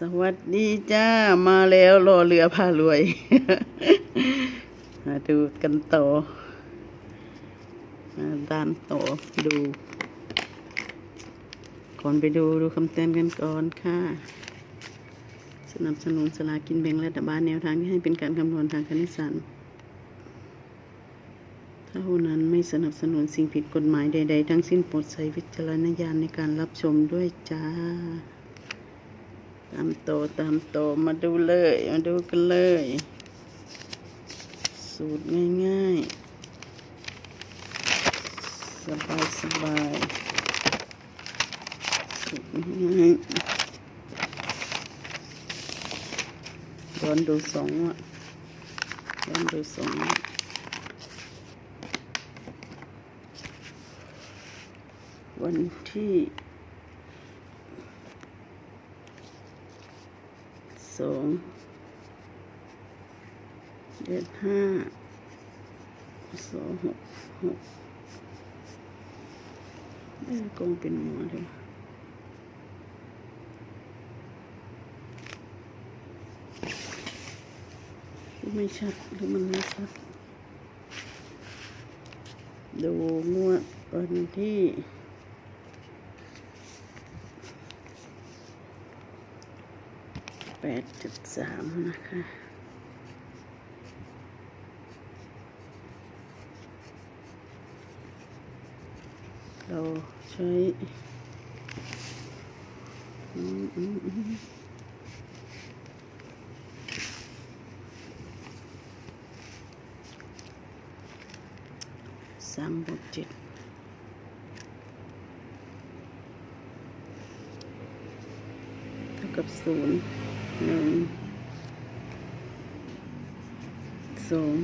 สวัสดีจ้ามาแล้วรอเรือพารวย มาดูกันต่อมาด้านต่อดู ก่อนไปดูดูคำเตือนกันก่อนค่ะ สนับสนุนสลากินแบ่งรัฐบาลแนวทางที่ให้เป็นการคำนวณทางคณิตศาสตร์เท่านั้นไม่สนับสนุนสิ่งผิดกฎหมายใด ๆ ทั้งสิ้นโปรดใช้วิจารณญาณในการรับชมด้วยจ้า ตามโตตามโตมาดูเลย มาดูกันเลย สูตรง่ายๆ สบายสบายสูตรง่ายๆย้อนดูสองอะย้อนดูสองวันที่ สองเดือนห้าสองหกหกเอ้กองเป็นหมอเลยไม่ชัดหรือมันไม่ชัด ดูงวดวันที่ แปดจุดสามนะคะ เราใช้อืมอืมอืมสามบวกเจ็ดเท่ากับศูนย์ หนึ่งสอง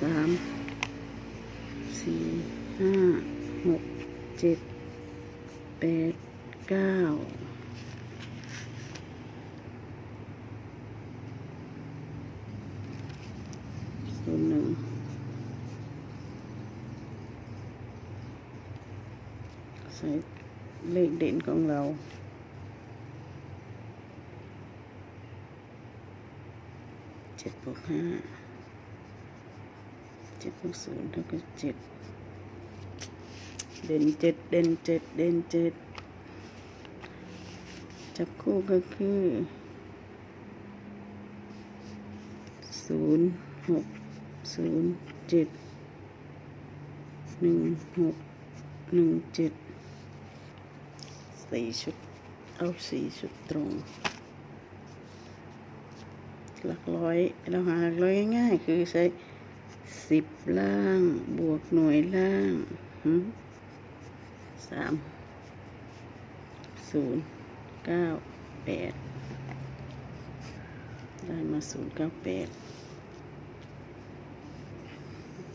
สามสี่ห้าหกเจ็ดแปดเก้าศูนย์หนึ่งใส่เลขเด่นของเรา เจ็ดบวกห้าเจ็ดบวกศูนย์เท่ากับเจ็ดเด่นเจ็ดเด่นเจ็ดเด่นเจ็ดจับคู่ก็คือศูนย์หกศูนย์เจ็ดหนึ่งหกหนึ่งเจ็ดสี่ชุด เอาสี่ชุดตรง หลักร้อย เราหาหลักร้อยง่ายๆ คือใช้สิบล่าง บวกหน่วยล่างสามศูนย์เก้าแปดได้มาศูนย์เก้าแปด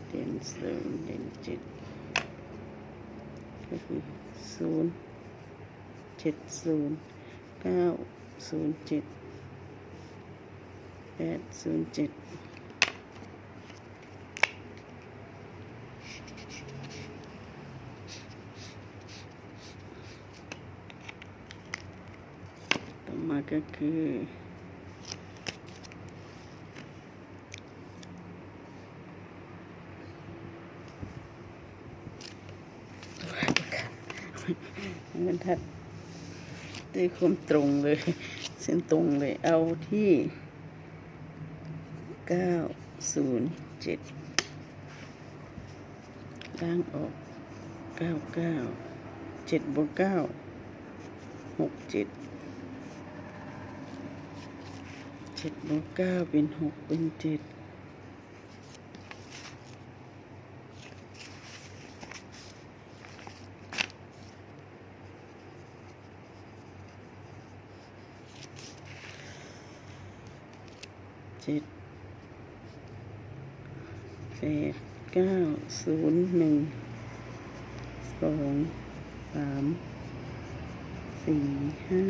เด่นศูนย์เด่นเจ็ดก็คือศูนย์เจ็ดศูนย์เก้าศูนย์เจ็ด แปดศูนย์เจ็ดต่อมาก็คือมันทัดด้วยความตรงเลย เส้นตรงเลยเอาที่ เก้าศูนย์เจ็ดล้างออกเก้าเก้าเจ็ดบวกเก้าหกเจ็ดเจ็ดบวกเก้าเป็นหกเป็นเจ็ดเจ็ด ดเก้าศูนย์หนึ่งสองสามสี่ห้า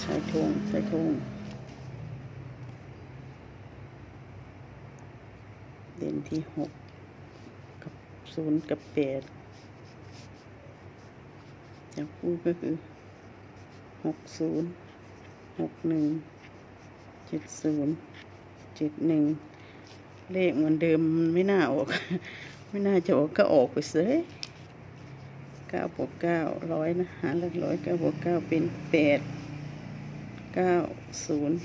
ใช้ธงใช้ธงเด่นที่หกกับศูนย์กับแปดจับคู่ก็คือหกศูนย์หกหนึ่งเจ็ดศูนย์เจ็ดหนึ่ง เลขเหมือนเดิมไม่น่าออก ไม่น่าจะออกก็ออกไปเสียเก้าบวกเก้าร้อยนะหารหลักร้อยเก้าบวกเก้าเป็นแปดเก้าศูนย์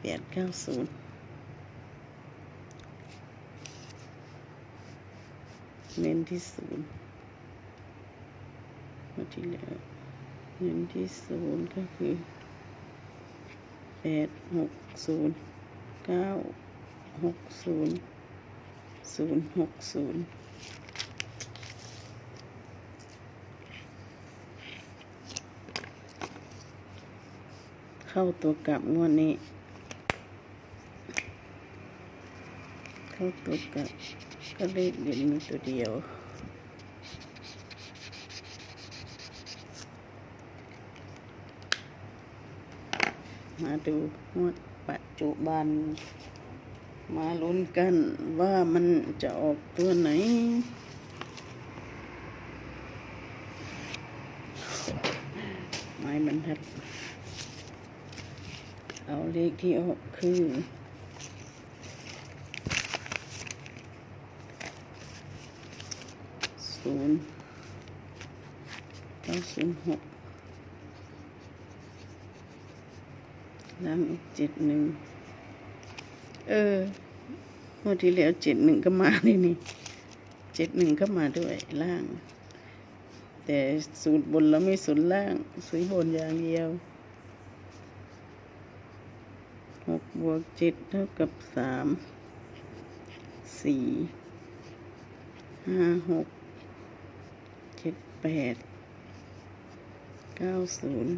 แปดเก้าศูนย์เน้นที่ศูนย์เมื่อที่แล้วเน้นที่ศูนย์ก็คือแปดหกศูนย์ เก้าหกศูนย์ศูนย์หกศูนย์เข้าตัวกลับงวดนี้ เข้าตัวกลับก็เลขเด่นมีตัวเดียวมาดูงวด ปัจจุบัน มาลุ้นกันว่ามันจะออกตัวไหน ไม้บรรทัด เอาเลขที่ออกคือศูนย์เก้าศูนย์หก ล่างอีกเจ็ดหนึ่ง เออเมื่อที่แล้วเจ็ดหนึ่งก็มานี่นี่เจ็ดหนึ่งก็มาด้วยล่าง แต่สูตรบนเราไม่สูตรล่างสูตรบนอย่างเดียวหกบวกเจ็ดเท่ากับสามสี่ห้าหกเจ็ดแปดเก้าศูนย์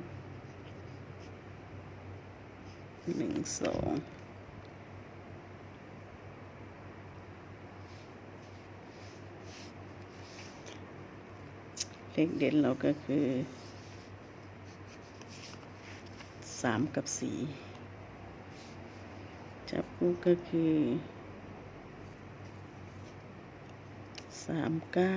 หนึ่งสองเลขเด่นเราก็คือสามกับสี่จับคู่ก็คือสามเก้า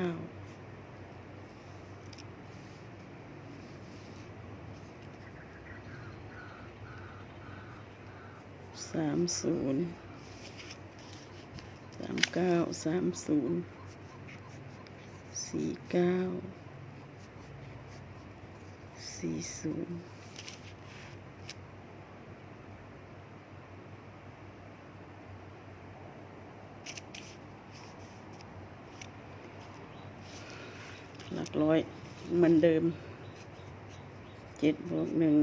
สามศูนย์สามเก้าสามศูนย์สี่เก้าสี่ศูนย์หลักร้อยเหมือนเดิมเจ็ดบวกหนึ่ง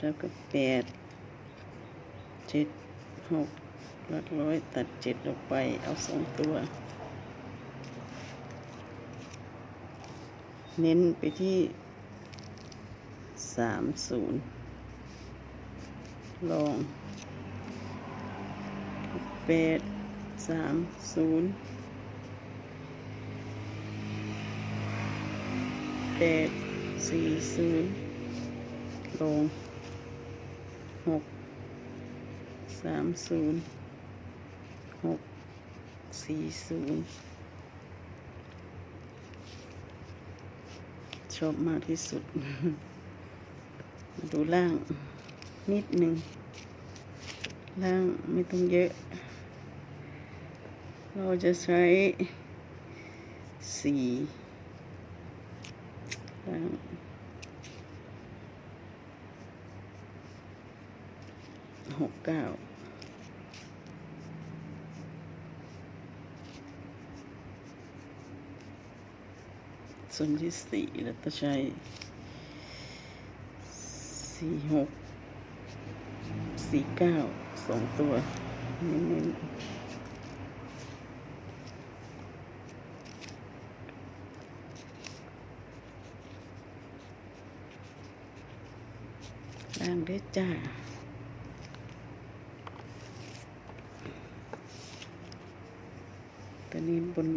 แล้วก็แปดเจ็ดหกหลักร้อยตัดเจ็ดออกไปเอาสองตัว เน้นไปที่สามศูนย์ลองแปดสามศูนย์แปดสี่ศูนย์ลง หกสามศูนย์หกสี่ศูนย์ชอบมากที่สุด ดูล่างนิดหนึ่ง ล่างไม่ต้องเยอะ เราจะใช้สีล่าง หกเก้าส่วนที่สี่ราจะใช้สี่หกสี่เก้าสองตัวเน้นล่างด้วยจ้า ตัวนี้บน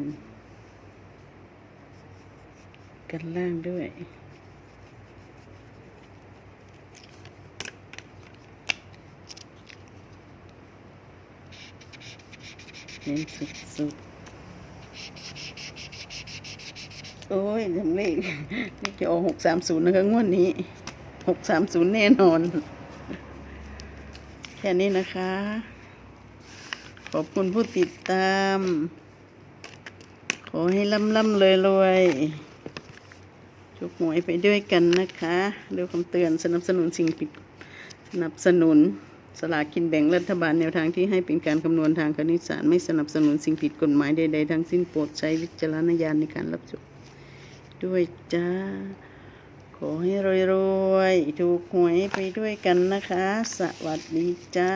กันล่างด้วยเน้นสุดๆ โอ้ยทำเลขเลขจะออกหกสามศูนย์นะคะงวดนี้หกสามศูนย์แน่นอน แค่นี้นะคะ ขอบคุณผู้ติดตาม ขอให้ร่ำร่ำรวยรวยถูกหวยไปด้วยกันนะคะดูคำเตือนสนับสนุนสิ่งผิดสนับสนุนสลากกินแบ่งรัฐบาลแนวทางที่ให้เป็นการคำนวณทางคณิตศาสตร์ไม่สนับสนุนสิ่งผิดกฎหมายใดๆทั้งสิ้นโปรดใช้วิจารณญาณในการรับชมด้วยจ้า ขอให้รวยๆ ถูกหวยไปด้วยกันนะคะ สวัสดีจ้า